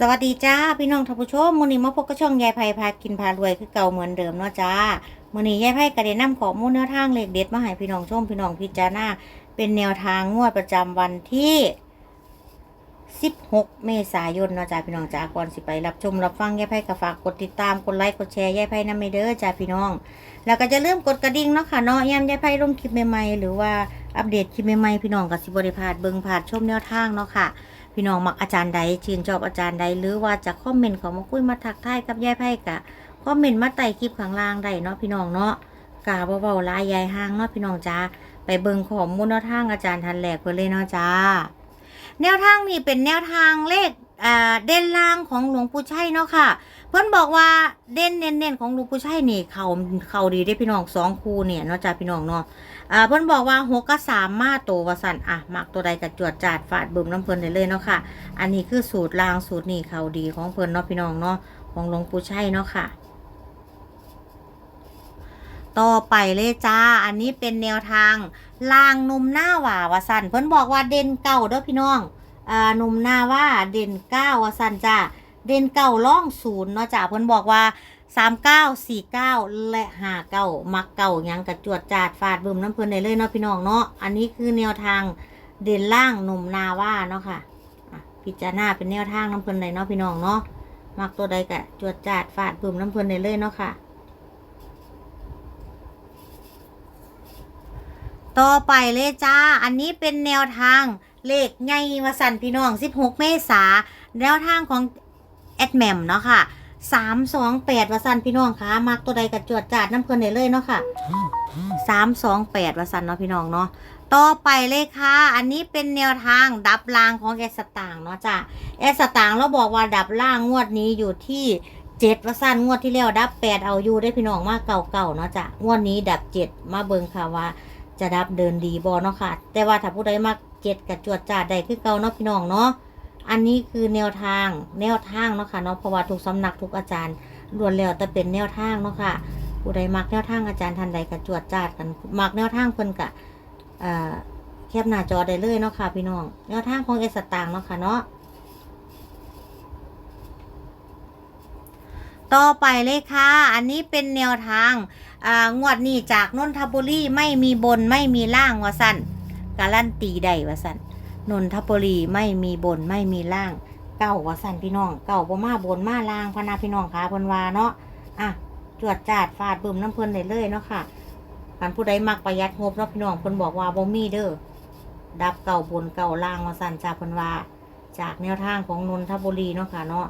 สวัสดีจ้าพี่น้องท่านผู้ชมมื้อนี้มาพบกับช่องยายไผ่พากินพารวยคือเก่าเหมือนเดิมเนาะจ้ามื้อนี้ยายไผ่ก็ได้นำข้อมูลแนวทางเลขเด็ดมาให้พี่น้องชมพี่น้องพิจารณาเป็นแนวทางงวดประจำวันที่ 16 เมษายนเนาะจ้าพี่น้องจ้าก่อนสิไปรับชมรับฟังยายไผ่ก็ฝากกดติดตามกดไลค์กดแชร์ยายไผ่นำไปเด้อจ้าพี่น้อง แล้วก็จะเริ่มกดกระดิ่งเนาะค่ะเนาะยามยายไผ่ลงคลิปใหม่ๆหรือว่าอัปเดตคลิปใหม่ๆพี่น้องก็สิบ่ได้พลาดเบิ่งพลาดชมแนวทางเนาะค่ะ พี่น้องมักอาจารย์ใดชื่นชอบอาจารย์ใดหรือว่าจะคอมเมนต์ของมาคุยมาทักทายกับยายไพ่กะคอมเมนต์มาใต้คลิปข้างล่างได้เนาะพี่น้องเนาะกาเบาๆลายยายห้างเนาะพี่น้องจ้าไปเบิ่งข้อมูลแนวทางอาจารย์ทันแหลกเพื่อเลยเนาะจ้าแนวทางนี้เป็นแนวทางเลขเด่นล่างของหลวงปู่ชัยเนาะค่ะ เพิ่อนบอกว่าเด่นเน้นๆของหลวงปู่ชัยนี่เขาเขาดีได้พี่น้องสองคู่เนี่ยเนาะจ้าพี่น้องเนาะ อ่าเพิ่นบอกว่าหกกับสามมาโตวสันอะมักตัวใดกับจวดจาดฟาดบึมน้ำเพิ่นได้เลยเนาะค่ะ อันนี้คือสูตรลางสูตรนี่เขาดีของเพิ่นเนาะพี่น้องเนาะของหลวงปู่ชัยเนาะค่ะต่อไปเลยจ้า อันนี้เป็นแนวทางลางนมหน้าหว่าวาสันเพิ่นบอกว่าเด่นเก่าเด้อพี่น้องอ่านมหน้าว่าเด่นเก้าวาสันจ้าเด่นเก่าล่องศูนย์เนาะจ้าเพิ่นบอกว่า สามเก้าสี่เก้าและห้าเก้ามักเก่ายังกระจวดจาดฟาดบึมน้ำเพลินได้เลยเนาะพี่น้องเนาะอันนี้คือแนวทางเด่นล่างหนุ่มนาว่าเนาะค่ะอะพิจารณาเป็นแนวทางน้ำเพลินได้เนาะพี่น้องเนาะมักตัวใดกะจวดจาดฟาดบึมน้ำเพลินได้เลยเนาะค่ะ ต่อไปเลยจ้า อันนี้เป็นแนวทางเลขไงวสันพี่น้อง 16 เมษาแนวทางของแอดแมมเนาะค่ะ สามสองแปดวสันพี่น้องคะมักตัวใดกับจวดจาดน้ำเพลินได้เลยเนาะค่ะสามสองแปดวสันเนาะพี่น้องเนาะต่อไปเลยค่ะ อันนี้เป็นแนวทางดับล่างของแอสตางค์เนาะจ้ะแอสตางค์เราบอกว่าดับล่างงวดนี้อยู่ที่เจ็ดวสันงวดที่แล้วดับแปดเอาอยู่ได้พี่น้องมากเก่าๆเนาะจ้ะงวดนี้ดับเจ็ดมาเบิงค่ะว่า จะดับเดินดีบอเนาะค่ะ แต่ว่าถ้าผู้ใดมักเจ็ดกับจวดจาดได้คือเก่าเนาะพี่น้องเนาะ อันนี้คือแนวทางแนวทางเนาะค่ะเนาะเพราะว่าทุกสำนักทุกอาจารย์ล้วนแล้วแต่เป็นแนวทางเนาะค่ะผู้ใดมักแนวทางอาจารย์ทันใดกับจวดจาดกันมักแนวทางเพิ่นกะเอ่อแคปหน้าจอได้เลยเนาะค่ะพี่น้องแนวทางของเอสตางเนาะค่ะเนาะต่อไปเลยค่ะ อันนี้เป็นแนวทางอ่างวดนี้จากนนทบุรีไม่มีบนไม่มีล่างวะสันการันตีได้วะสัน นนทบุรีไม่มีบนไม่มีล่าง เก่าวสันพี่น้องเก่าบ่มาบนมาล่างพนาพี่น้องค่ะพนวาเนาะอะจวดจาดฟาดบึมน้ำเพิ่นได้เลยเนาะค่ะคันผู้ใดมักประหยัดงบเนาะพี่น้องเพิ่นบอกว่าบ่มีเด้อดับเก่าบนเก่าล่างว่าสันจาเพิ่นว่า จากแนวทางของนนทบุรีเนาะค่ะเนาะ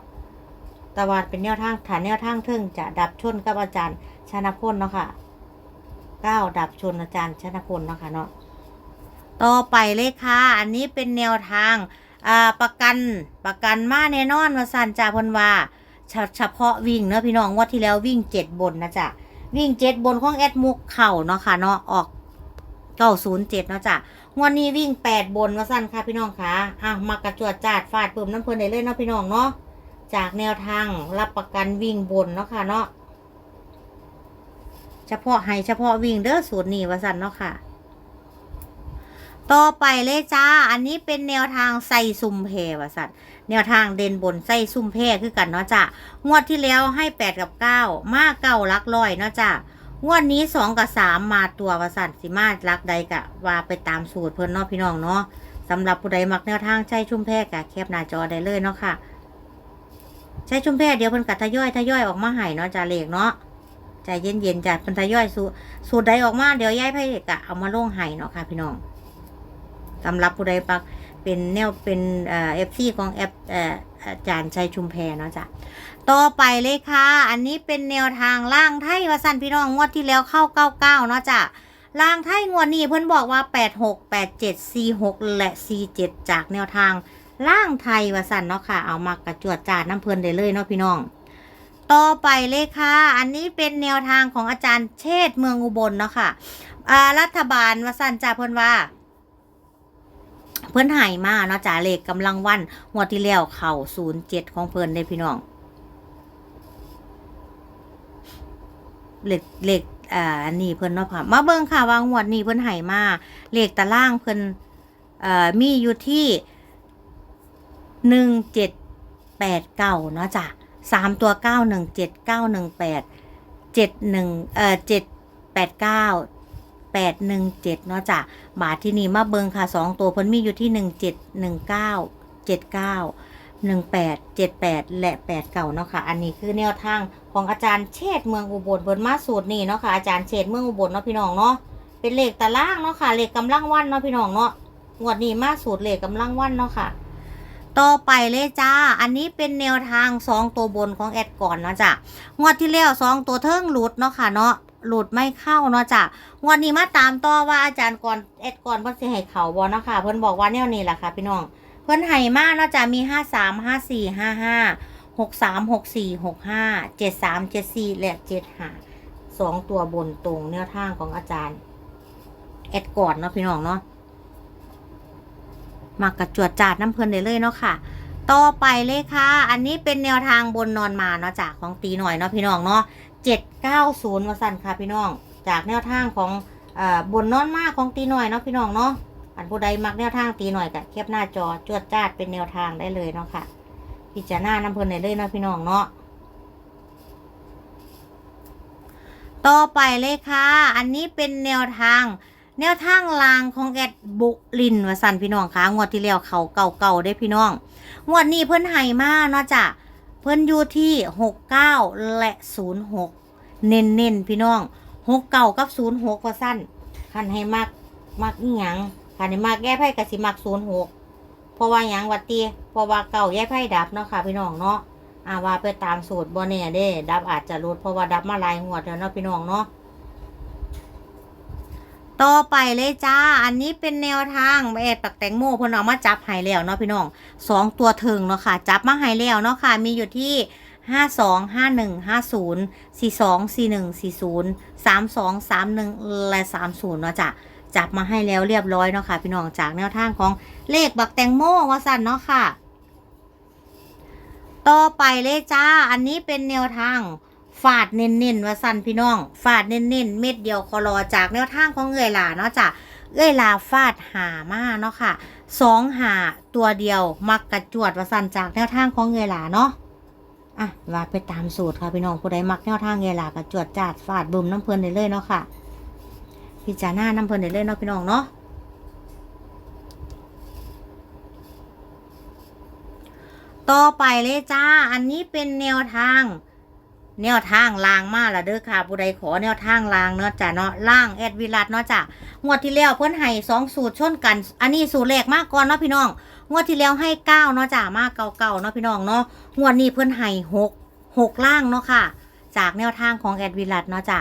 ต่ว่าเป็นแนวทางฐานแนวทางเทิงจะดับชนกับอาจารย์ชนะพลเนาะค่ะเก้าดับชนอาจารย์ชนะพลเนาะค่ะเนาะ ต่อไปเลยค่ะ อันนี้เป็นแนวทางประกันประกันมาแน่นอนว่าสันจ่าพนว่าเฉฉพาะวิ่งเนอะพี่น้องว่าที่แล้ววิ่งเจ็ดบนนะจ๊ะวิ่งเจ็ดบนของแอดมุกเข่าเนาะค่ะเนาะออกเก้าศูนย์เจ็ดเนาะจ๊ะงวันนี้วิ่งแปดบนว่าสั้นค่ะพี่น้องค่ะอะมากระจวดจาดฟาดเปุ่มน้ำเพลินได้เลยเนาะพี่น้องเนาะจากแนวทางรับประกันวิ่งบนเนาะค่ะเนาะเฉพาะให้เฉพาะวิ่งเด้อสูตรนี้ว่าสั้นเนาะค่ะ ต่อไปเลยจ้า อันนี้เป็นแนวทางใส่ซุ่มเพวะสัตว์แนวทางเด่นบนใส่ซุ่มเพคือกันเนาะจ้ะงวดที่แล้วให้แปดกับเก้ามาเก้าลักลอยเนาะจ้ะงวดนี้สองกับสามมาตัววะสัตว์สิมาลักใดกะว่าไปตามสูตรเพิ่อนเนาะพี่น้องเนาะสำหรับผู้ใดมักแนวทางใช้ชุ่มแพกะแคบหน้าจอได้เลยเนาะค่ะ ใช้ชุ่มแพเดี๋ยวเพิ่นกัทยอยทยอยออกมาให้เนาะจ้าเลขเนาะใจเย็นๆจ้ะเพิ่นทยอยสูสูตรใดออกมาเดี๋ยวย้ายไพ่กะเอามาลงให้เนาะค่ะ พี่น้อง สำหรับผู้ใดปักเป็นแนวเป็นเอฟซีของแอปอาจารย์ชัยชุมแพเนาะจ้ะต่อไปเลยค่ะ อันนี้เป็นแนวทางล่างไทยวสันพี่น้องงวดที่แล้วเข้าเก้าเก้าเนาะจ้ะล่างไทยงวดนี้เพิ่นบอกว่าแปดหกแปดเจ็ดสี่หกและสี่เจ็ดจากแนวทางล่างไทยวสันเนาะค่ะ เอามากระจวดจาดน้ำเพลินได้เลยเนาะพี่น้อง ต่อไปเลยค่ะ อันนี้เป็นแนวทางของอาจารย์เชษฐ์เมืองอุบลเนาะค่ะรัฐบาลวสันจ่าเพิ่นว่า เพิ่นหายมาเนาะจ่าเลขกำลังวันงวที่แล้วเข่าศูนย์เจ็ดของเพิ่นได้พี่น้องเลขเลขอ่าอันนี้เพิ่นเนาะค่ะมาเบิ่งค่ะว่างวดนี้เพิ่นหายมาเลขตารางเพิ่นเอ่อมีอยู่ที่หนึ่งเจ็ดแปดเก้าเนาะจ้ะสามตัวเก้าหนึ่งเจ็ดเก้าหนึ่งแปดเจ็ดหนึ่งเอ่อเจ็ดแปดเก้า แปดหนึ่งเจ็ดเนาะจ้ะบาทที่นี่มาเบิงค่ะสองตัวเพิ่นมีอยู่ที่หนึ่งเจ็ดหนึ่งเก้าเจ็ดเก้าหนึ่งแปดเจ็ดแปดและแปดเก้าเนาะค่ะ อันนี้คือแนวทางของอาจารย์เชษเมืองอุบลเพิ่นมาสูตรนี่เนาะค่ะ อาจารย์เชษเมืองอุบลเนาะพี่น้องเนาะ เป็นเลขตารางเนาะค่ะ เลขกำลังวันเนาะพี่น้องเนาะ งวดนี้มาสูตรเลขกำลังวันเนาะค่ะ ต่อไปเลยจ้า อันนี้เป็นแนวทางสองตัวบนของแอดก่อนเนาะจ้ะ งวดที่แล้วสองตัวเทิงหลุดเนาะค่ะเนาะ หลุดไม่เข้าเนาะจ้ะวดนี้มาตามต่อว่าอาจารย์ก่อนแอดก่อนเพิ่นสิให้เขาบ่เนาะค่ะ เพิ่นบอกว่าแนวนี้แหละค่ะพี่น้อง เพิ่นให้มากเนาะจ้ะมีห้าสามห้าสี่ห้าห้าหกสามหกสี่หกห้าเจ็ดสามเจ็ดสี่และเจ็ดห้าสองตัวบนตรงแนวทางของอาจารย์แอดก่อนเนาะพี่น้องเนาะมากระจวดจาดน้ำเพลินได้เลยเนาะค่ะ ต่อไปเลยค่ะ อันนี้เป็นแนวทางบนนอนมาเนาะจากของตีหน่อยเนาะพี่น้องเนาะ เจ็ดเก้าศูนย์มาสั่นค่ะพี่น้อง จากแนวทางของอ่อบนนอนมากของตีหน่อยเนาะพี่น้องเนาะอันผู้ใดมักแนวทางตีหน่อยกับเทียบหน้าจอจวดจ้าดเป็นแนวทางได้เลยเนาะค่ะพิจารณาน้ำเพลินได้เลยเนาะพี่น้องเนาะต่อไปเลยค่ะ อันนี้เป็นแนวทาง แนวทางลางของแอดบุลินวสันพี่น้องคะงวดที่แล้วเขาเก่าๆได้พี่น้อง งวดนี้เพิ่นให้มากเนาะจ้ะ เพิ่นอยู่ที่หกเก้าและศูนย์หกเน้นๆพี่น้องหกเก้ากับศูนย์หกว่าสั้นคันให้มากมากอีหยังคันให้มากแก้ไพ่กับสิมักศูนย์หกเพราะว่าหยังวัดตีเพราะว่าเก่าแย่ไพ่ดับเนาะค่ะพี่น้องเนาะอาว่าไปตามสูตรบ่แน่เด้ ดับอาจจะลดเพราะว่าดับมาหลายงวดแล้วเนาะพี่น้องเนาะ ต่อไปเลยจ้า อันนี้เป็นแนวทางแอดปักแตงโมเพิ่นเอามาจับให้แล้วเนาะพี่น้องสองตัวถึงเนาะค่ะ จับมาให้แล้วเนาะค่ะ มีอยู่ที่ห้าสองห้าหนึ่งห้าศูนย์สี่สองสี่หนึ่งสี่ศูนย์สามสองสามหนึ่งและสามศูนย์เนาะจ้ะจับมาให้แล้วเรียบร้อยเนาะค่ะ พี่น้องจากแนวทางของเลขบักแตงโมวาสันเนาะค่ะ ต่อไปเลยจ้า อันนี้เป็นแนวทาง ฟาดเน้นๆว่าสั่นพี่น้อง ฟาดเน้นๆเม็ดเดียวคอรอจากแนวทางของเอื้อยหลาเนาะจ้ะเอื้อยลาฟาดหามาเนาะค่ะสองหาตัวเดียว มักกระจวดว่าสั่นจากแนวทางของเอื้อยหลาเนาะอะว่าไปตามสูตรค่ะพี่น้องผู้ใดมักแนวทางเอื้อยหลากระจวดจาดฟาดบุ่มน้ำเพลินได้เลยเนาะค่ะพิจารณาน้ำเพลินได้เลยเนาะพี่น้องเนาะต่อไปเลยจ้า อันนี้เป็นแนวทาง แนวทางลางมาละเด้อค่ะผู้ใดขอแนวทางลางเนาะจ้ะเนาะล่างแอดวิลัดเนาะจ้ะงวดที่แล้วเพิ่นให้สองสูตรชนกัน อันนี้สูตรแรกมากก่อนเนาะพี่น้องงวดที่แล้วให้เก้าเนาะจ้ะมากเก่าๆเนาะพี่น้องเนาะงวดนี้เพิ่นให้หกหกล่างเนาะค่ะ จากแนวทางของแอดวิลัดเนาะจ้ะ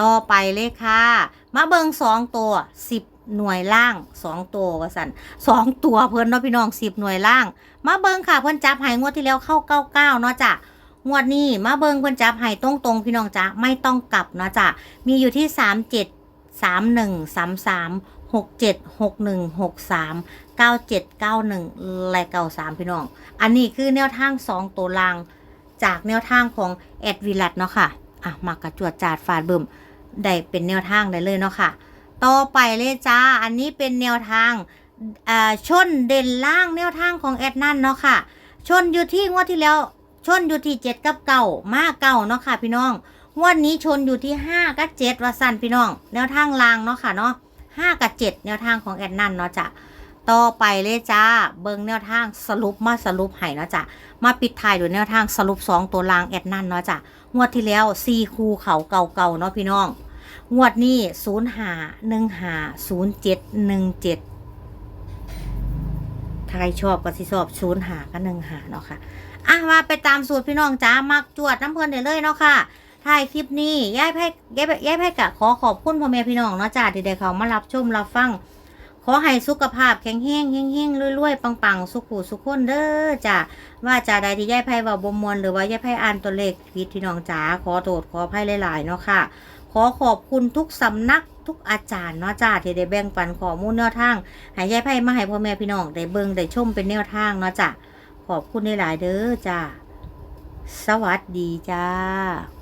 ต่อไปเลยค่ะ มาเบิงสองตัวสิบหน่วยล่างสองตัววสันสองตัวเพิ่นเนาะพี่น้องสิบหน่วยล่าง มาเบิงค่ะเพิ่นจับให้งวดที่แล้วเข้าเก้าเก้าเนาะจ้ะ งวดนี้มาเบิงเพิ่นจับให้ตรงตรงพี่น้องจ้ะไม่ต้องกลับนะจ้ะมีอยู่ที่สามเจ็ดสามหนึ่งสามสามหกเจ็ดหกหนึ่งหกสามเก้าเจ็ดเก้าหนึ่งและเก้าสามพี่น้อง อันนี้คือแนวทางสองตัวลาง จากแนวทางของแอดวิลัดเนาะค่ะอะมากระจวดจาดฟาดบึมได้เป็นแนวทางได้เลยเนาะค่ะ ต่อไปเลยจ้า อันนี้เป็นแนวทางอ่าชนเด่นล่างแนวทางของแอดนั่นเนาะค่ะ ชนอยู่ที่งวดที่แล้ว ชนอยู่ที่เจ็ดกับเก่ามาเก่าเนาะค่ะ พี่น้องงวดนี้ชนอยู่ที่ห้ากับเจ็ดว่าสั้นพี่น้อง แนวทางลางเนาะค่ะเนาะห้ากับเจ็ดแนวทางของแอดนันเนาะจ้ะต่อไปเลยจ้า เบิ่งแนวทางสรุปมาสรุปให้เนาะจ้ะมาปิดท้ายด้วยแนวทางสรุปสองตัวลางแอดนันเนาะจ้ะงวดที่แล้วสี่คูเขาเก่าๆเนาะพี่น้อง งวดนี้ศูนย์หาหนึ่งหาศูนย์เจ็ดหนึ่งเจ็ด รชอบก็สิชอบศูนย์หากับหนึ่งหาเนาะค่ะอะมาไปตามสูตรพี่น้องจ้ามักจวดน้ำเพลินได้เลยเนาะค่ะถ่ายคลิปนี้ย้ายไพ่ย้ายย้ายไพ่กะขอขอบคุณพ่อแม่พี่น้องเนาะจ้าที่ได้เขามารับชมรับฟัง ขอให้สุขภาพแข็งแรงเฮงเฮงรวยๆปังๆ สุขุสุขคนเด้อจ้าว่าจะใดที่ย้ายไพ่ว่าบมวลหรือว่าย้ายไพ่อ่านตัวเลขผิดพี่น้องจ้าขอโทษขอไพ่หลายๆเนาะค่ะ ขอขอบคุณทุกสำนัก ทุกอาจารย์เนาะจ้าที่ได้แบ่งปันข้อมูลแนวทางให้ย้ายไพ่มาให้พ่อแม่พี่น้องได้เบิ่งได้ชมเป็นแนวทางเนาะจ้าขอบคุณหลายๆเด้อจ้าสวัสดีจ้า